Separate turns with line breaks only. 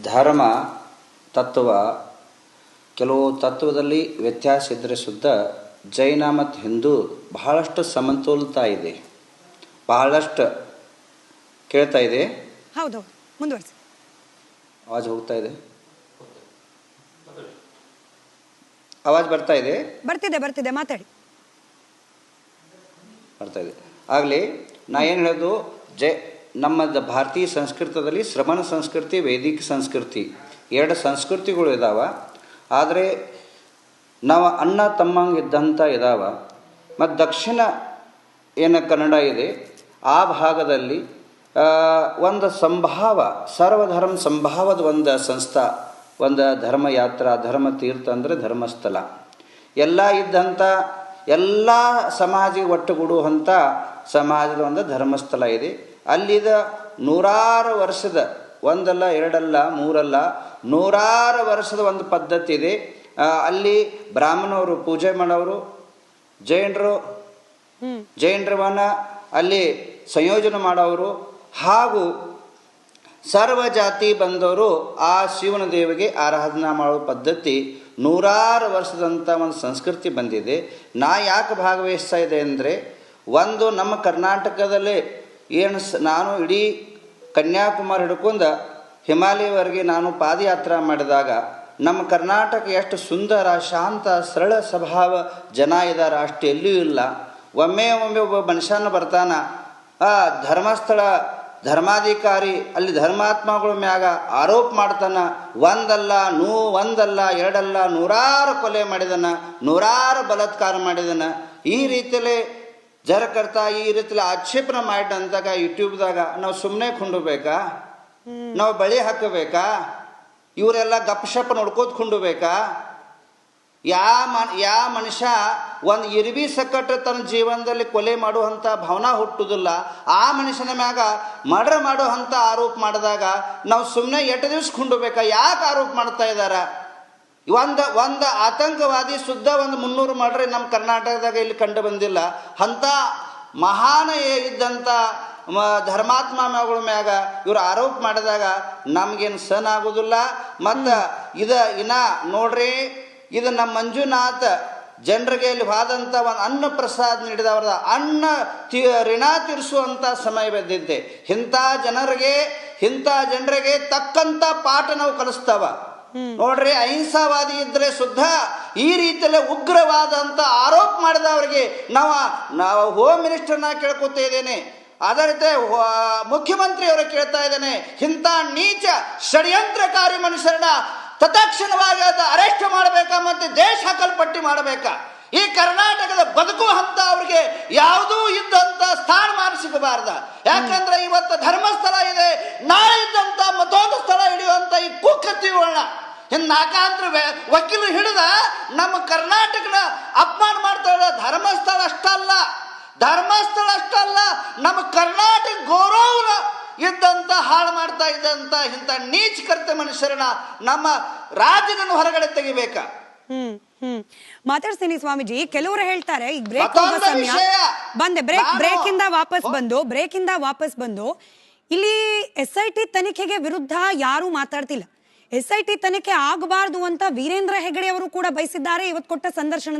ಧರ್ಮ ತತ್ವ ಕೆಲವು ತತ್ವದಲ್ಲಿ ವ್ಯತ್ಯಾಸ ಇದ್ದರೆ ಸುದ್ದ ಜೈನ ಮತ್ತು ಹಿಂದೂ ಬಹಳಷ್ಟು ಸಮತೋಲಿತ ಇದೆ. ಬಹಳಷ್ಟು ಕೇಳ್ತಾ ಇದೆ?
ಹೌದು ಮುಂದುವರಿಸಿ.
ಆವಾಜ್ ಹೋಗ್ತಾ ಇದೆ? ಆವಾಜ್ ಬರ್ತಾ ಇದೆ?
ಬರ್ತಿದೆ ಬರ್ತಿದೆ ಮಾತಾಡಿ.
ಬರ್ತಾ ಇದೆ. ಆಗಲಿ ನಾ ಏನು ಹೇಳೋದು? ಜೈ ನಮ್ಮ ಭಾರತೀಯ ಸಂಸ್ಕೃತದಲ್ಲಿ ಶ್ರಮಣ ಸಂಸ್ಕೃತಿ, ವೈದಿಕ ಸಂಸ್ಕೃತಿ ಎರಡು ಸಂಸ್ಕೃತಿಗಳು ಇದಾವ. ಆದರೆ ನಾವು ಅಣ್ಣ ತಮ್ಮಂಗೆ ಇದ್ದಂಥ ಇದಾವ. ಮತ್ತು ದಕ್ಷಿಣ ಏನು ಕನ್ನಡ ಇದೆ, ಆ ಭಾಗದಲ್ಲಿ ಒಂದು ಸಂಭಾವ, ಸರ್ವಧರ್ಮ ಸಂಭಾವದ ಒಂದು ಸಂಸ್ಥಾ, ಒಂದು ಧರ್ಮಯಾತ್ರ ಧರ್ಮ ತೀರ್ಥ ಅಂದರೆ ಧರ್ಮಸ್ಥಳ. ಎಲ್ಲ ಇದ್ದಂಥ ಎಲ್ಲ ಸಮಾಜ ಒಟ್ಟುಗೂಡುವಂಥ ಸಮಾಜದ ಒಂದು ಧರ್ಮಸ್ಥಳ ಇದೆ. ಅಲ್ಲಿದ ನೂರಾರು ವರ್ಷದ ಒಂದಲ್ಲ ಎರಡಲ್ಲ ಮೂರಲ್ಲ ನೂರಾರು ವರ್ಷದ ಒಂದು ಪದ್ಧತಿ ಇದೆ. ಅಲ್ಲಿ ಬ್ರಾಹ್ಮಣವರು ಪೂಜೆ ಮಾಡೋರು ಜೈನರು ಜೈನರವನ್ನ ಅಲ್ಲಿ ಸಂಯೋಜನೆ ಮಾಡೋರು ಹಾಗೂ ಸರ್ವ ಜಾತಿ ಬಂದವರು ಆ ಶಿವನ ದೇವಿಗೆ ಆರಾಧನಾ ಮಾಡೋ ಪದ್ಧತಿ ನೂರಾರು ವರ್ಷದಂಥ ಒಂದು ಸಂಸ್ಕೃತಿ ಬಂದಿದೆ. ನಾ ಯಾಕೆ ಭಾಗವಹಿಸ್ತಾ ಇದೆ ಅಂದರೆ ಒಂದು ನಮ್ಮ ಕರ್ನಾಟಕದಲ್ಲೇ ಏನು ನಾನು ಇಡೀ ಕನ್ಯಾಕುಮಾರಿ ಹಿಡ್ಕೊಂಡು ಹಿಮಾಲಯವರೆಗೆ ನಾನು ಪಾದಯಾತ್ರೆ ಮಾಡಿದಾಗ ನಮ್ಮ ಕರ್ನಾಟಕ ಎಷ್ಟು ಸುಂದರ, ಶಾಂತ, ಸರಳ ಸ್ವಭಾವ ಜನ ಇದ್ದಾರೆ ಅಷ್ಟು ಎಲ್ಲೂ ಇಲ್ಲ. ಒಮ್ಮೆ ಒಮ್ಮೆ ಒಬ್ಬ ಮನುಷ್ಯನ ಬರ್ತಾನ, ಆ ಧರ್ಮಸ್ಥಳ ಧರ್ಮಾಧಿಕಾರಿ, ಅಲ್ಲಿ ಧರ್ಮಾತ್ಮಗಳ ಮ್ಯಾಗ ಆರೋಪ ಮಾಡ್ತಾನ, ಒಂದಲ್ಲ, ನೂ, ಒಂದಲ್ಲ, ಎರಡಲ್ಲ, ನೂರಾರು ಕೊಲೆ ಮಾಡಿದನ, ನೂರಾರು ಬಲತ್ಕಾರ ಮಾಡಿದನ. ಈ ರೀತಿಯಲ್ಲಿ ಜರಕರ್ತ ಈ ರೀತಿಲಿ ಆಕ್ಷೇಪಣ ಮಾಡಿ ಅಂದಾಗ ಯೂಟ್ಯೂಬ್ದಾಗ ನಾವು ಸುಮ್ಮನೆ ಕುಂಡಬೇಕಾ ನಾವು ಬಳಿ ಹಾಕಬೇಕಾ? ಇವರೆಲ್ಲ ಗಪ್ಶಪ್ ನೋಡ್ಕೋತ ಕುಂಡಬೇಕಾ ಯಾ ಮನ್, ಯಾ ಮನುಷ್ಯ ಒಂದು ಇರ್ವಿ ಸಕ್ಕಟ್ಟು ತನ್ನ ಜೀವನದಲ್ಲಿ ಕೊಲೆ ಮಾಡುವಂಥ ಭಾವನಾ ಹುಟ್ಟುವುದಿಲ್ಲ ಆ ಮನುಷ್ಯನ ಮ್ಯಾಗ ಮರ್ಡರ್ ಮಾಡುವಂಥ ಆರೋಪ ಮಾಡಿದಾಗ ನಾವು ಸುಮ್ಮನೆ ಎಟ್ಟು ದಿವ್ಸ ಕುಂಡುಬೇಕಾ ಯಾಕೆ ಆರೋಪ ಮಾಡ್ತಾ ಇದ್ದಾರೆ ಒಂದು ಒಂದು ಆತಂಕವಾದಿ ಶುದ್ಧ ಒಂದು ಮುನ್ನೂರು ಮಾಡ್ರೆ ನಮ್ಮ ಕರ್ನಾಟಕದಾಗ ಇಲ್ಲಿ ಕಂಡು ಬಂದಿಲ್ಲ. ಅಂಥ ಮಹಾನ ಇದ್ದಂಥ ಮ- ಧರ್ಮಾತ್ಮಗಳ ಮ್ಯಾಗ ಇವರು ಆರೋಪ ಮಾಡಿದಾಗ ನಮ್ಗೇನು ಸನ್ ಆಗೋದಿಲ್ಲ. ಮತ್ತು ಇದು ಇನ್ನ ನೋಡ್ರಿ ಇದು ನಮ್ಮ ಮಂಜುನಾಥ ಜನರಿಗೆ ಇಲ್ಲಿ ಹೋದಂಥ ಒಂದು ಅನ್ನ ಪ್ರಸಾದ ನೀಡಿದವರ ಅನ್ನ ತಿ ಋಣ ತೀರಿಸುವಂಥ ಸಮಯ ಬಂದಿದ್ದೆ. ಇಂಥ ಜನರಿಗೆ ಇಂಥ ಜನರಿಗೆ ತಕ್ಕಂಥ ಪಾಠ ನಾವು ಕಲಿಸ್ತಾವ. ನೋಡ್ರಿ, ಅಹಿಂಸಾವಾದಿ ಇದ್ರೆ ಶುದ್ಧ, ಈ ರೀತಿಯಲ್ಲಿ ಉಗ್ರವಾದ ಅಂತ ಆರೋಪ ಮಾಡಿದವರಿಗೆ ನಾವು ನಾವು ಹೋಮ್ ಮಿನಿಸ್ಟರ್ನ ಕೇಳ್ಕೊತಾ ಇದ್ದೇನೆ. ಅದೇ ರೀತಿ ಮುಖ್ಯಮಂತ್ರಿಯವರ ಕೇಳ್ತಾ ಇದ್ದೇನೆ. ಇಂಥ ನೀಚ ಷಡ್ಯಂತ್ರಕಾರಿ ಮನುಷ್ಯರನ್ನ ತತ್ಕ್ಷಣವಾಗಿ ಅದು ಅರೆಸ್ಟ್ ಮಾಡಬೇಕಾ ಮತ್ತೆ ದೇಶ ಹಾಕಲ್ಪಟ್ಟಿ ಮಾಡಬೇಕಾ? ಈ ಕರ್ನಾಟಕದ ಬದುಕು ಹಂತ ಅವ್ರಿಗೆ ಯಾವುದೂ ಇದ್ದಂತ ಸ್ಥಾನಮಾನ ಸಿಗಬಾರ್ದ. ಯಾಕಂದ್ರೆ ಇವತ್ತು ಧರ್ಮಸ್ಥಳ ಇದೆ, ನಾಳೆ ಇದ್ದಂತ ಮತ್ತೊಂದು ಇನ್ನು ನಾಕಾಂತರ ವಕೀಲರು ಹಿಡಿದ ನಮ್ಮ ಕರ್ನಾಟಕನ ಅಪಮಾನ ಮಾಡ್ತಾ ಇರೋ ಧರ್ಮಸ್ಥಳ ಅಷ್ಟಲ್ಲ. ಧರ್ಮಸ್ಥಳ ಅಷ್ಟಲ್ಲ. ನಮ್ಮ ಕರ್ನಾಟಕ ಗೌರವನ ಇದ್ದಂತ ಹಾಳು ಮಾಡ್ತಾ ಇದ್ದಂತ ಇಂಥ ನೀಚ ಕರ್ತ ಮನುಷ್ಯರನ್ನ ನಮ್ಮ ರಾಜ್ಯದಿಂದ ಹೊರಗಡೆ ತೆಗಿಬೇಕ.
ಹ್ಮ್ ಹ್ಮ್. ಮಾತಾಡ್ತೀನಿ ಸ್ವಾಮೀಜಿ. ಕೆಲವರು ಹೇಳ್ತಾರೆ ಈಗ ಬ್ರೇಕ್ ಹೋಗೋ ಸಮಯ. ಬಂದೆ ಬ್ರೇಕ್ ಬ್ರೇಕ್ ಇಂದ ವಾಪಸ್ ಬಂದು ಬ್ರೇಕ್ ಇಂದ ವಾಪಸ್ ಬಂದು ಇಲ್ಲಿ ಎಸ್ ಐ ಟಿ ತನಿಖೆಗೆ ವಿರುದ್ಧ ಯಾರು ಮಾತಾಡ್ತಿಲ್ಲ. ಎಸ್ ಐ ಟಿ ತನಿಖೆ ಆಗಬಾರದು ಅಂತ ವೀರೇಂದ್ರ ಹೆಗಡೆ ಅವರು ಕೂಡ ಬಯಸಿದ್ದಾರೆ. ಇವತ್ತು ಕೊಟ್ಟ ಸಂದರ್ಶನ